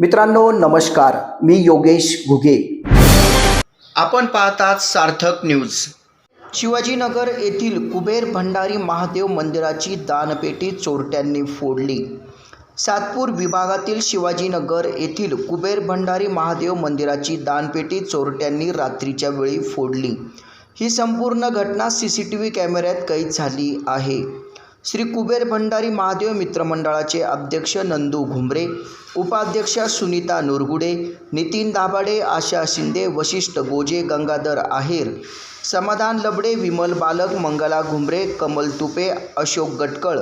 मित्रांनो नमस्कार. मी योगेश घुगे. आपण पाहतात सार्थक न्यूज. शिवाजीनगर येथील कुबेर भंडारी महादेव मंदिराची दानपेटी चोरट्यांनी फोडली. सातपूर विभागातील शिवाजीनगर येथील कुबेर भंडारी महादेव मंदिराची दानपेटी चोरट्यांनी रात्रीच्या वेळी फोडली. ही संपूर्ण घटना सी सी टी व्ही कॅमेऱ्यात कैद झाली आहे. श्री कुबेर भंडारी महादेव मित्रमंडळाचे अध्यक्ष नंदू घुमरे उपाध्यक्ष सुनीता नुरगुडे नितीन दाभाडे आशा शिंदे वशिष्ठ गोजे गंगाधर आहेर समाधान लबडे विमल बालक मंगला घुमरे कमल तुपे अशोक गटकळ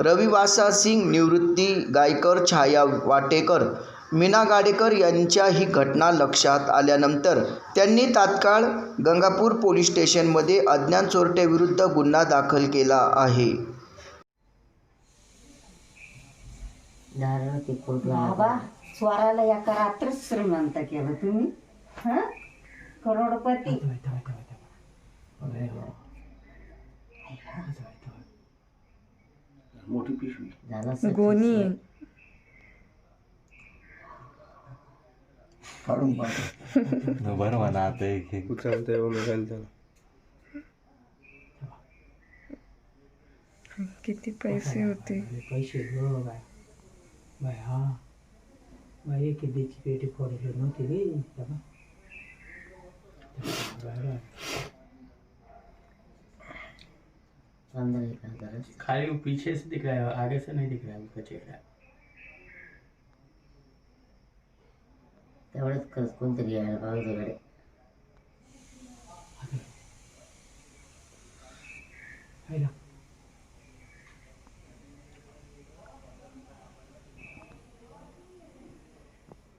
रविवासा सिंग निवृत्ती गायकर छाया वाटेकर मीना गाडेकर यांच्या ही घटना लक्षात आल्यानंतर त्यांनी तात्काळ गंगापूर पोलीस स्टेशनमध्ये अज्ञान चोरट्याविरुद्ध गुन्हा दाखल केला आहे. दारू ते बाबा स्वराला एका रात्रच श्रीमंत केलं तुम्ही हं? करोडपती. झालं असं गोणी. बरं म्हणा आता एक एक. किती पैसे होते. पैसे बाय बाय हा। बाय कितीची पेटी फोडली नव्हती रे तेव्हा. बरं. पंधरा एक हजार खाली वो पीछे से दिख रहा है आगे से नहीं दिख रहा है उसका चेहरा तेवढंच खर्च कोणतरी यायला पाहिजे गडे पाहिलं चालेल